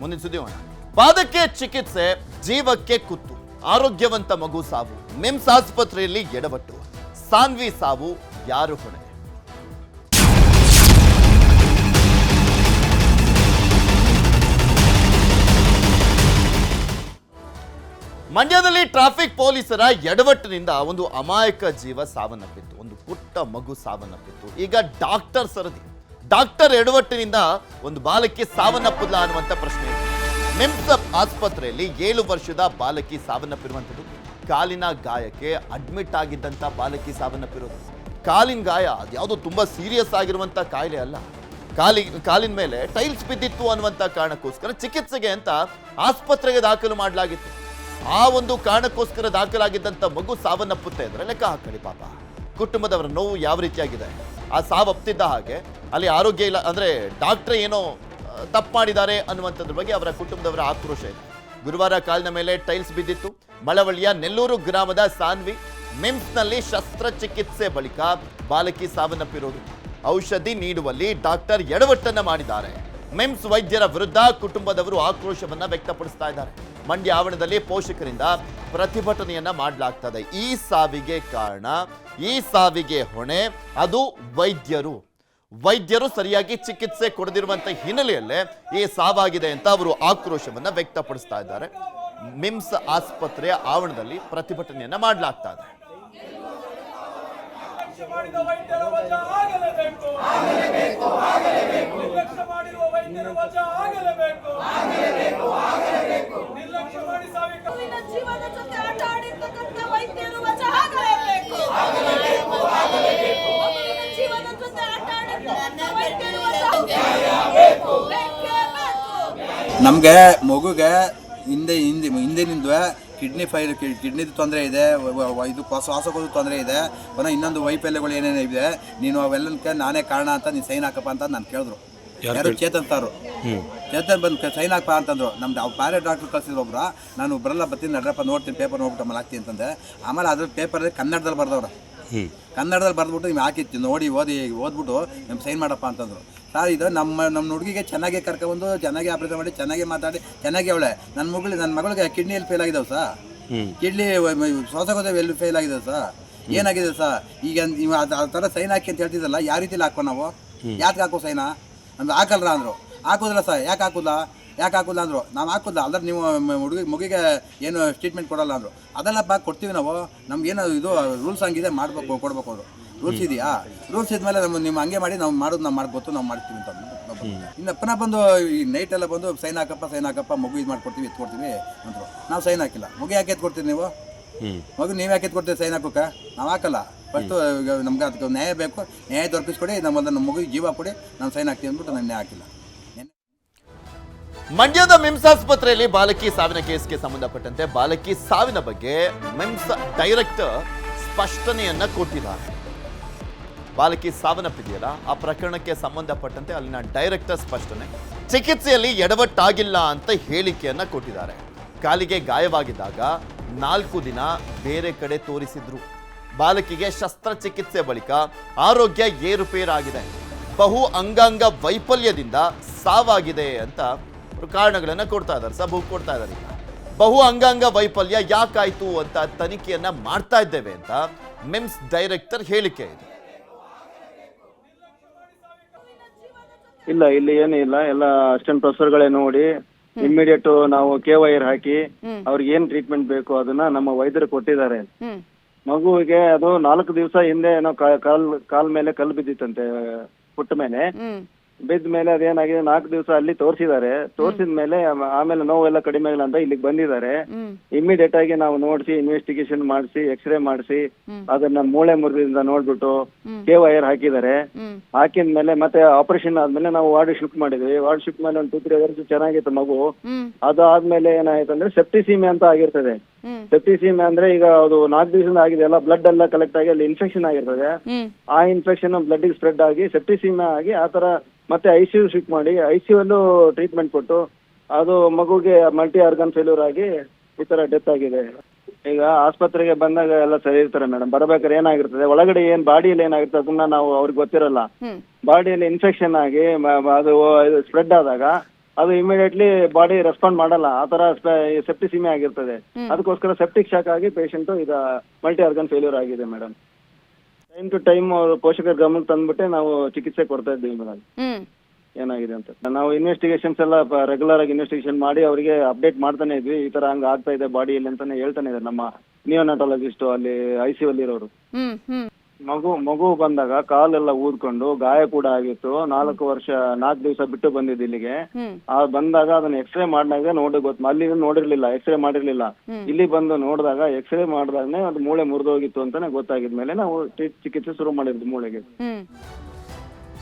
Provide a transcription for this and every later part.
ಮುಂದಿನ ಸುದ್ದಿ ಹೋಗೋಣ ಪಾದಕ್ಕೆ ಚಿಕಿತ್ಸೆ, ಜೀವಕ್ಕೆ ಕುತ್ತು. ಆರೋಗ್ಯವಂತ ಮಗು ಸಾವು. ಮಿಮ್ಸ್ ಆಸ್ಪತ್ರೆಯಲ್ಲಿ ಎಡವಟ್ಟು. ಸಾನ್ವಿ ಸಾವು, ಯಾರು ಹೊಣೆ? ಮಂಡ್ಯದಲ್ಲಿ ಟ್ರಾಫಿಕ್ ಪೊಲೀಸರ ಎಡವಟ್ಟಿನಿಂದ ಒಂದು ಅಮಾಯಕ ಜೀವ ಸಾವನ್ನಪ್ಪಿತ್ತು. ಒಂದು ಪುಟ್ಟ ಮಗು ಸಾವನ್ನಪ್ಪಿತ್ತು. ಈಗ ಡಾಕ್ಟರ್ ಸರದಿ. ಡಾಕ್ಟರ್ ಎಡವಟ್ಟಿನಿಂದ ಒಂದು ಬಾಲಕಿ ಸಾವನ್ನಪ್ಪಲ್ಲ ಅನ್ನುವಂಥ ಪ್ರಶ್ನೆ. ಮೆಮ್ಸ್ ಆಸ್ಪತ್ರೆಯಲ್ಲಿ ಏಳು ವರ್ಷದ ಬಾಲಕಿ ಸಾವನ್ನಪ್ಪಿರುವಂಥದ್ದು. ಕಾಲಿನ ಗಾಯಕ್ಕೆ ಅಡ್ಮಿಟ್ ಆಗಿದ್ದಂಥ ಬಾಲಕಿ ಸಾವನ್ನಪ್ಪಿರೋದು. ಕಾಲಿನ ಗಾಯ ಅದ್ಯಾವುದು ತುಂಬ ಸೀರಿಯಸ್ ಆಗಿರುವಂಥ ಕಾಯಿಲೆ ಅಲ್ಲ. ಕಾಲಿ, ಕಾಲಿನ ಮೇಲೆ ಟೈಲ್ಸ್ ಬಿದ್ದಿತ್ತು ಅನ್ನುವಂಥ ಕಾರಣಕ್ಕೋಸ್ಕರ ಚಿಕಿತ್ಸೆಗೆ ಅಂತ ಆಸ್ಪತ್ರೆಗೆ ದಾಖಲು ಮಾಡಲಾಗಿತ್ತು. ಆ ಒಂದು ಕಾರಣಕ್ಕೋಸ್ಕರ ದಾಖಲಾಗಿದ್ದಂಥ ಮಗು ಸಾವನ್ನಪ್ಪುತ್ತೆ ಅಂದರೆ ಲೆಕ್ಕ ಹಾಕಲಿ ಪಾಪ. ಕುಟುಂಬದವರ ನೋವು ಯಾವ ರೀತಿಯಾಗಿದೆ? ಆ ಸಾವಪ್ತಿದ್ದ ಹಾಗೆ ಅಲ್ಲಿ ಆರೋಗ್ಯ ಇಲ್ಲ, ಅಂದ್ರೆ ಡಾಕ್ಟರ್ ಏನೋ ತಪ್ಪು ಮಾಡಿದ್ದಾರೆ ಅನ್ನುವಂಥದ್ರ ಬಗ್ಗೆ ಅವರ ಕುಟುಂಬದವರ ಆಕ್ರೋಶ ಇದೆ. ಗುರುವಾರ ಕಾಲಿನ ಮೇಲೆ ಟೈಲ್ಸ್ ಬಿದ್ದಿತ್ತು. ಮಳವಳ್ಳಿಯ ನೆಲ್ಲೂರು ಗ್ರಾಮದ ಸಾನ್ವಿ ಮಿಮ್ಸ್ನಲ್ಲಿ ಶಸ್ತ್ರಚಿಕಿತ್ಸೆ ಬಳಿಕ ಬಾಲಕಿ ಸಾವನ್ನಪ್ಪಿರೋದು. ಔಷಧಿ ನೀಡುವಲ್ಲಿ ಡಾಕ್ಟರ್ ಎಡವಟ್ಟನ್ನ ಮಾಡಿದ್ದಾರೆ. ಮಿಮ್ಸ್ ವೈದ್ಯರ ವಿರುದ್ಧ ಕುಟುಂಬದವರು ಆಕ್ರೋಶವನ್ನ ವ್ಯಕ್ತಪಡಿಸ್ತಾ ಇದ್ದಾರೆ. ಮಂಡ್ಯ ಆವರಣದಲ್ಲಿ ಪೋಷಕರಿಂದ ಪ್ರತಿಭಟನೆಯನ್ನ ಮಾಡಲಾಗ್ತದೆ. ಈ ಸಾವಿಗೆ ಕಾರಣ, ಈ ಸಾವಿಗೆ ಹೊಣೆ, ಅದು ವೈದ್ಯರು. ವೈದ್ಯರು ಸರಿಯಾಗಿ ಚಿಕಿತ್ಸೆ ಕೊಡದಿರುವಂತ ಹಿನ್ನೆಲೆಯಲ್ಲೇ ಈ ಸಾವಾಗಿದೆ ಅಂತ ಅವರು ಆಕ್ರೋಶವನ್ನ ವ್ಯಕ್ತಪಡಿಸ್ತಾ ಇದ್ದಾರೆ. ಮಿಮ್ಸ್ ಆಸ್ಪತ್ರೆಯ ಆವರಣದಲ್ಲಿ ಪ್ರತಿಭಟನೆಯನ್ನ ಮಾಡಲಾಗ್ತಾ ಇದೆ. ಆಗಲೇಬೇಕು ನಿರ್ಲಕ್ಷ್ಯ ಮಾಡಿರುವ ವೈದ್ಯರ ವಜಾ ಆಗಲೇಬೇಕು. ಆಗಲೇಬೇಕು ಮಾಡಿ ಸಾವಿಗೆ ಮಗುವಿನ ಜೀವನ ಜೊತೆ ಆಟ ಆಡಿರ್ತಕ್ಕಂಥ ವೈದ್ಯರು ವಜಾ ಆಗಲೇಬೇಕು ಮಗುವಿನ ಜೀವನ ಜೊತೆ ಆಟ ಆಡಿರ್ತಕ್ಕಂಥ ವೈದ್ಯರು ವಜಾ ಆಗಲೇಬೇಕು. ಬೇಕೇ ಬೇಕು. ನಮಗೆ ಮಗುಗೆ ಹಿಂದೆ ಹಿಂದೆ ಹಿಂದಿನಿಂದ ಕಿಡ್ನಿ ಫೈಲ್ ಕಿಡ್ನಿದು ತೊಂದರೆ ಇದೆ ಇದು ಶ್ವಾಸಕೋಶ ತೊಂದರೆ ಇದೆ ಪುನಃ ಇನ್ನೊಂದು ವೈಫಲ್ಯಗಳು ಏನೇನು ಇದೆ ನೀನು ಅವೆಲ್ಲಕ್ಕೆ ನಾನೇ ಕಾರಣ ಅಂತ ನೀನು ಸೈನ್ ಹಾಕಪ್ಪ ಅಂತ ನಾನು ಕೇಳಿದ್ರು ಯಾರು ಚೇತನ್ ತಾರು ಚೇತನ್ ಬಂದು ಸೈನ್ ಹಾಕ್ಪಾ ಅಂತಂದ್ರು. ನಮ್ದು ಅವ್ರು ಬೇರೆ ಡಾಕ್ಟ್ರು ಕಳ್ಸಿದ್ರು ಒಬ್ರು. ನಾನು ಬರಲ್ಲ ಬರ್ತೀನಿ ನಡ್ರಪ್ಪ ನೋಡ್ತೀನಿ ಪೇಪರ್ ನೋಡ್ಬಿಟ್ಟು ಆಮೇಲೆ ಹಾಕ್ತೀನಿ ಅಂತಂದೆ. ಆಮೇಲೆ ಅದ್ರ ಪೇಪರಲ್ಲಿ ಕನ್ನಡದಲ್ಲಿ ಬರ್ದವ್ರು. ಕನ್ನಡದಲ್ಲಿ ಬರೆದ್ಬಿಟ್ಟು ನೀವು ಹಾಕಿತ್ತು ನೋಡಿ ಓದಿ ಓದ್ಬಿಟ್ಟು ನಿಮ್ಮ ಸೈನ್ ಮಾಡಪ್ಪ ಅಂತಂದ್ರು. ಸರ್ ಇದು ನಮ್ಮ ನಮ್ಮ ಹುಡುಗಿಗೆ ಚೆನ್ನಾಗಿ ಕರ್ಕೊಂಡು ಚೆನ್ನಾಗಿ ಆಪರೇಷನ್ ಮಾಡಿ ಚೆನ್ನಾಗಿ ಮಾತಾಡಿ ಚೆನ್ನಾಗಿ ಅವಳೆ. ನನ್ನ ಮಗಳು ನನ್ನ ಮಗಳಿಗೆ ಕಿಡ್ನಿಯಲ್ಲಿ ಫೇಲ್ ಆಗಿದ್ದಾವೆ ಸರ್ ಕಿಡ್ನಿ ಶ್ವಾಸಕೋಶ ಎಲ್ಲಿ ಫೇಲ್ ಆಗಿದೆ ಸರ್ ಏನಾಗಿದೆ ಸರ್ ಈಗ ನೀವು ಆ ಥರ ಸೈನ್ ಹಾಕಿ ಅಂತ ಹೇಳ್ತಿದ್ದಲ್ಲ ಯಾವ ರೀತಿಲಿ ಹಾಕೋ ನಾವು? ಯಾಕೆ ಹಾಕೋ ಸೈನಾ ನಮ್ದು ಹಾಕಲ್ರ ಅಂದರು. ಹಾಕೋದಿಲ್ಲ ಸರ್. ಯಾಕೆ ಹಾಕೋಲ್ಲ ಯಾಕೆ ಹಾಕೋಲ್ಲ ಅಂದರು. ನಾವು ಹಾಕೋದಿಲ್ಲ. ಅದ್ರ ನೀವು ಹುಡುಗಿ ಮಗುಗೆ ಏನು ಟ್ರೀಟ್ಮೆಂಟ್ ಕೊಡಲ್ಲ ಅಂದರು. ಅದೆಲ್ಲಪ್ಪ ಕೊಡ್ತೀವಿ ನಾವು. ನಮ್ಗೇನು ಇದು ರೂಲ್ಸ್ ಹಂಗಿದೆ ಮಾಡ್ಬೇಕು ಕೊಡ್ಬೇಕು ಅವರು. ರೂಲ್ಸ್ ಇದೆಯಾ? ರೂಲ್ಸ್ ಇದ್ಮೇಲೆ ನಮ್ಮ ನಿಮ್ಮ ಹಂಗೆ ಮಾಡಿ ನಾವು ಮಾಡೋದು ನಾವು ಮಾಡ್ಬೋದು ನಾವು ಮಾಡ್ತೀವಿ ಅಂತ ನಾವು. ಇನ್ನು ಪುನಃ ಬಂದು ಈ ನೈಟ್ ಎಲ್ಲ ಬಂದು ಸೈನ್ ಹಾಕಪ್ಪ ಸೈನ್ ಹಾಕಪ್ಪ ಮಗು ಇದು ಮಾಡ್ಕೊಡ್ತೀವಿ ಎತ್ಕೊಡ್ತೀವಿ ಅಂದರು. ನಾವು ಸೈನ್ ಹಾಕಿಲ್ಲ. ಮಗು ಯಾಕೆ ಎತ್ಕೊಡ್ತೀವಿ ನೀವು? ಮಗು ನೀವು ಯಾಕೆ ಎತ್ಕೊಡ್ತೀವಿ ಸೈನ್ ಹಾಕೋಕೆ ನಾವು ಹಾಕಲ್ಲ. ಫಸ್ಟು ನಮ್ಗೆ ಅದಕ್ಕೆ ನ್ಯಾಯ ಬೇಕು. ನ್ಯಾಯ ದೊರಕಿಸ್ಕೊಡಿ ನಮ್ಮಲ್ಲಿ ನಮ್ಮ ಮಗುಗೆ ಜೀವ ಕೊಡಿ ನಾನು ಸೈನ್ ಹಾಕ್ತೀವಿ ಅಂದ್ಬಿಟ್ಟು ನಾನು ನ್ಯಾಯ ಹಾಕಿಲ್ಲ ಮಂಡ್ಯದ ಮಿಮ್ಸ್ ಆಸ್ಪತ್ರೆಯಲ್ಲಿ ಬಾಲಕಿ ಸಾವಿನ ಕೇಸ್ಗೆ ಸಂಬಂಧಪಟ್ಟಂತೆ ಬಾಲಕಿ ಸಾವಿನ ಬಗ್ಗೆ ಮಿಮ್ಸ್ ಡೈರೆಕ್ಟರ್ ಸ್ಪಷ್ಟನೆಯನ್ನ ಕೊಟ್ಟಿದ್ದಾರೆ. ಬಾಲಕಿ ಸಾವನ್ನಪ್ಪಿದೆಯಲ್ಲ ಆ ಪ್ರಕರಣಕ್ಕೆ ಸಂಬಂಧಪಟ್ಟಂತೆ ಅಲ್ಲಿನ ಡೈರೆಕ್ಟರ್ ಸ್ಪಷ್ಟನೆ, ಚಿಕಿತ್ಸೆಯಲ್ಲಿ ಎಡವಟ್ಟಾಗಿಲ್ಲ ಅಂತ ಹೇಳಿಕೆಯನ್ನ ಕೊಟ್ಟಿದ್ದಾರೆ. ಕಾಲಿಗೆ ಗಾಯವಾಗಿದ್ದಾಗ ನಾಲ್ಕು ದಿನ ಬೇರೆ ಕಡೆ ತೋರಿಸಿದ್ರು. ಬಾಲಕಿಗೆ ಶಸ್ತ್ರಚಿಕಿತ್ಸೆ ಬಳಿಕ ಆರೋಗ್ಯ ಏರುಪೇರಾಗಿದೆ. ಬಹು ಅಂಗಾಂಗ ವೈಫಲ್ಯದಿಂದ ಸಾವಾಗಿದೆ ಅಂತ ಕಾರಣಗಳನ್ನ ಕೊಡ್ತಾ ಇದ್ದಾರೆ ಸಬು ಕೊಡ್ತಾ ಇದ್ದಾರೆ. ಬಹು ಅಂಗಾಂಗ ವೈಫಲ್ಯ ಯಾಕಾಯ್ತು ಅಂತ ತನಿಖೆಯನ್ನ ಮಾಡ್ತಾ ಇದ್ದೇವೆ ಅಂತ ಮಿಮ್ಸ್ ಡೈರೆಕ್ಟರ್ ಹೇಳಿಕೆ ಇದೆ. ಇಲ್ಲ ಇಲ್ಲಿ ಏನು ಇಲ್ಲ ಎಲ್ಲ ಅಸಿಸ್ಟೆಂಟ್ ಪ್ರೊಫೆಸರ್ಗಳೇ ನೋಡಿ ಇಮಿಡಿಯೇಟ್ ನಾವು ಕೆ ವೈರ್ ಹಾಕಿ ಅವ್ರಿಗೆ ಏನ್ ಟ್ರೀಟ್ಮೆಂಟ್ ಬೇಕು ಅದನ್ನ ನಮ್ಮ ವೈದ್ಯರು ಕೊಟ್ಟಿದ್ದಾರೆ. ಮಗುವಿಗೆ ಅದು ನಾಲ್ಕು ದಿವಸ ಹಿಂದೆ ಏನೋ ಕಾಲ್ ಕಾಲ್ ಮೇಲೆ ಕಲ್ಲು ಬಿದ್ದಿತ್ತಂತೆ ಪುಟ್ಟ ಮೇಲೆ. ಬಿದ್ದ ಮೇಲೆ ಅದೇನಾಗಿದೆ ನಾಲ್ಕು ದಿವಸ ಅಲ್ಲಿ ತೋರಿಸಿದ್ದಾರೆ. ತೋರಿಸಿದ ಮೇಲೆ ಆಮ- ಆಮೇಲೆ ನೋವೆಲ್ಲ ಕಡಿಮೆ ಆಗಿಲ್ಲ ಅಂತ ಇಲ್ಲಿಗೆ ಬಂದಿದ್ದಾರೆ. ಇಮಿಡಿಯೇಟ್ ಆಗಿ ನಾವು ನೋಡಿಸಿ ಇನ್ವೆಸ್ಟಿಗೇಷನ್ ಮಾಡಿಸಿ ಎಕ್ಸ್ರೇ ಮಾಡಿಸಿ ಅದನ್ನ ಮೂಳೆ ಮುರಿದಿಂದ ನೋಡ್ಬಿಟ್ಟು ಕೆ ವೈರ್ ಹಾಕಿದ್ದಾರೆ. ಹಾಕಿದ ಮೇಲೆ ಮತ್ತೆ ಆಪರೇಷನ್ ಆದ್ಮೇಲೆ ನಾವು ವಾರ್ಡ್ ಶಿಫ್ಟ್ ಮಾಡಿದ್ವಿ. ವಾರ್ಡ್ ಶಿಫ್ಟ್ ಮೇಲೆ ಒಂದು ಟೂ ತ್ರೀ ಅವರ್ಸ್ ಚೆನ್ನಾಗಿತ್ತು ಮಗು. ಅದಾದ್ಮೇಲೆ ಏನಾಯ್ತು ಅಂದ್ರೆ ಸೆಪ್ಟಿಸೀಮೆ ಅಂತ ಆಗಿರ್ತದೆ. ಸೆಪ್ಟಿಸೀಮೆ ಅಂದ್ರೆ ಈಗ ಅದು ನಾಲ್ಕು ದಿವಸದಿಂದ ಆಗಿದೆ. ಎಲ್ಲ ಬ್ಲಡ್ ಎಲ್ಲ ಕಲೆಕ್ಟ್ ಆಗಿ ಅಲ್ಲಿ ಇನ್ಫೆಕ್ಷನ್ ಆಗಿರ್ತದೆ. ಆ ಇನ್ಫೆಕ್ಷನ್ ಬ್ಲಡ್ ಸ್ಪ್ರೆಡ್ ಆಗಿ ಸೆಪ್ಟಿಸೀಮೆ ಆಗಿ ಆ ತರ ಮತ್ತೆ ಐ ಸಿ ಯು ಶಿಫ್ಟ್ ಮಾಡಿ ಐ ಸಿ ಅಲ್ಲೂ ಟ್ರೀಟ್ಮೆಂಟ್ ಕೊಟ್ಟು ಅದು ಮಗುಗೆ ಮಲ್ಟಿ ಆರ್ಗನ್ ಫೇಲ್ಯೂರ್ ಆಗಿ ಈ ತರ ಡೆತ್ ಆಗಿದೆ. ಈಗ ಆಸ್ಪತ್ರೆಗೆ ಬಂದಾಗ ಎಲ್ಲ ಸರಿ ಇರ್ತಾರೆ ಮೇಡಮ್ ಬರಬೇಕಾದ್ರೆ ಏನಾಗಿರ್ತದೆ? ಒಳಗಡೆ ಏನ್ ಬಾಡಿಯಲ್ಲಿ ಏನಾಗಿರ್ತದೆ ಅದನ್ನ ನಾವು ಅವ್ರಿಗೆ ಗೊತ್ತಿರಲ್ಲ. ಬಾಡಿಯಲ್ಲಿ ಇನ್ಫೆಕ್ಷನ್ ಆಗಿ ಅದು ಸ್ಪ್ರೆಡ್ ಆದಾಗ ಅದು ಇಮಿಡಿಯೇಟ್ಲಿ ಬಾಡಿ ರೆಸ್ಪಾಂಡ್ ಮಾಡಲ್ಲ. ಆ ತರ ಸೆಪ್ಟಿಸಿಮಿ ಆಗಿರ್ತದೆ. ಅದಕ್ಕೋಸ್ಕರ ಸೆಪ್ಟಿಕ್ ಶಾಕ್ ಆಗಿ ಪೇಷಂಟ್ ಈಗ ಮಲ್ಟಿ ಆರ್ಗನ್ ಫೇಲ್ಯೂರ್ ಆಗಿದೆ ಮೇಡಮ್ ಟೈಮ್ ಟು ಟೈಮ್ ಪೋಷಕರ ಗಮನಕ್ಕೆ ತಂದ್ಬಿಟ್ಟೆ ನಾವು ಚಿಕಿತ್ಸೆ ಕೊಡ್ತಾ ಇದ್ದೀವಿ ಮೇಡಮ್ ಏನಾಗಿದೆ ಅಂತ. ನಾವು ಇನ್ವೆಸ್ಟಿಗೇಷನ್ಸ್ ಎಲ್ಲ ರೆಗ್ಯುಲರ್ ಆಗಿ ಇನ್ವೆಸ್ಟಿಗೇಷನ್ ಮಾಡಿ ಅವರಿಗೆ ಅಪ್ಡೇಟ್ ಮಾಡ್ತಾನೆ ಇದ್ವಿ. ಈ ತರ ಹಂಗ ಆಗ್ತಾ ಇದೆ ಬಾಡಿಯಲ್ಲಿ ಅಂತಾನೆ ಹೇಳ್ತಾನೆ ಇದ್ದಾರೆ ನಮ್ಮ ನಿಯೋನಾಟಾಲಜಿಸ್ಟ್ ಅಲ್ಲಿ ಐ ಸಿ ಅಲ್ಲಿ ಇರೋರು. ಮಗು ಮಗು ಬಂದಾಗ ಕಾಲೆಲ್ಲ ಊದ್ಕೊಂಡು ಗಾಯ ಕೂಡ ಆಗಿತ್ತು. ನಾಲ್ಕು ವರ್ಷ ನಾಲ್ಕು ದಿವಸ ಬಿಟ್ಟು ಬಂದಿದ್ದು ಇಲ್ಲಿಗೆ. ಆ ಬಂದಾಗ ಅದನ್ನ ಎಕ್ಸ್ರೇ ಮಾಡಿದಾಗ ನೋಡಿ ಗೊತ್ತು ಅಲ್ಲಿ ನೋಡಿರ್ಲಿಲ್ಲ ಎಕ್ಸ್ರೇ ಮಾಡಿರ್ಲಿಲ್ಲ. ಇಲ್ಲಿ ಬಂದು ನೋಡಿದಾಗ ಎಕ್ಸ್ರೇ ಮಾಡಿದಾಗನೇ ಅದು ಮೂಳೆ ಮುರಿದೋಗಿತ್ತು ಅಂತಾನೆ ಗೊತ್ತಾಗಿದ್ಮೇಲೆ ನಾವು ಚಿಕಿತ್ಸೆ ಶುರು ಮಾಡಿದ್ವಿ ಮೂಳೆಗೆ.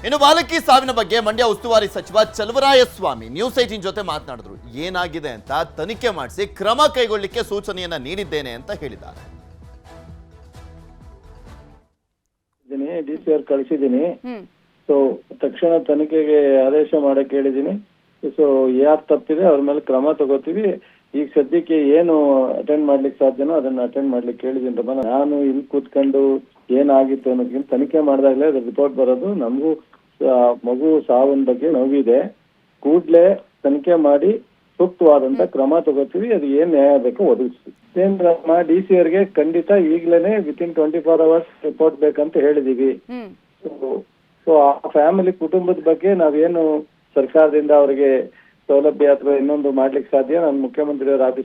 ಇನ್ನು ಬಾಲಕಿ ಸಾವಿನ ಬಗ್ಗೆ ಮಂಡ್ಯ ಉಸ್ತುವಾರಿ ಸಚಿವ ಚಲುವರಾಯಸ್ವಾಮಿ ನ್ಯೂಸ್ ಏಟಿನ್ ಜೊತೆ ಮಾತನಾಡಿದ್ರು. ಏನಾಗಿದೆ ಅಂತ ತನಿಖೆ ಮಾಡಿಸಿ ಕ್ರಮ ಕೈಗೊಳ್ಳಿಕ್ಕೆ ಸೂಚನೆಯನ್ನ ನೀಡಿದ್ದೇನೆ ಅಂತ ಹೇಳಿದ್ದಾರೆ. ಇದ್ದೀನಿ ಡಿ ಸಿ ಆರ್ ಕಳಿಸಿದ್ದೀನಿ ಸೊ ತಕ್ಷಣ ತನಿಖೆಗೆ ಆದೇಶ ಮಾಡಕ್ ಹೇಳಿದ್ದೀನಿ ಸೊ ಯಾರು ತಪ್ಪಿದೆ ಅವ್ರ ಮೇಲೆ ಕ್ರಮ ತಗೋತೀವಿ. ಈಗ ಸದ್ಯಕ್ಕೆ ಏನು ಅಟೆಂಡ್ ಮಾಡ್ಲಿಕ್ಕೆ ಸಾಧ್ಯನೋ ಅದನ್ನ ಅಟೆಂಡ್ ಮಾಡ್ಲಿಕ್ಕೆ ಹೇಳಿದ್ದೀನಿ ರಮ ನಾನು ಇಲ್ಲಿ ಕೂತ್ಕೊಂಡು ಏನಾಗಿತ್ತು ಅನ್ನೋದಕ್ಕಿಂತ ತನಿಖೆ ಮಾಡಿದಾಗಲೇ ಅದ್ರ ರಿಪೋರ್ಟ್ ಬರೋದು. ನಮಗೂ ಮಗು ಸಾವಿನ ಬಗ್ಗೆ ನೋವಿದೆ. ಕೂಡ್ಲೇ ತನಿಖೆ ಮಾಡಿ ಸೂಕ್ತವಾದಂತ ಕ್ರಮ ತಗೋತೀವಿ. ಅದು ಏನ್ ನ್ಯಾಯ ಬೇಕೋ ಒದಗಿಸ್ತೀವಿ. ಏನ್ ರಮ್ಮ ಡಿ ಸಿ ಅವರಿಗೆ ಖಂಡಿತ ಈಗ್ಲೇನೆ within twenty four hours report ಬೇಕಂತ ಹೇಳಿದೀವಿ ಸೊ ಆ ಫ್ಯಾಮಿಲಿ ಕುಟುಂಬದ ಬಗ್ಗೆ ನಾವೇನು ಸರ್ಕಾರದಿಂದ ಅವರಿಗೆ ಸೌಲಭ್ಯ ಅಥವಾ ಇನ್ನೊಂದು ಮಾಡ್ಲಿಕ್ಕೆ ಸಾಧ್ಯ? ನಾನು ಮುಖ್ಯಮಂತ್ರಿಯವರ ಆಫೀಸ್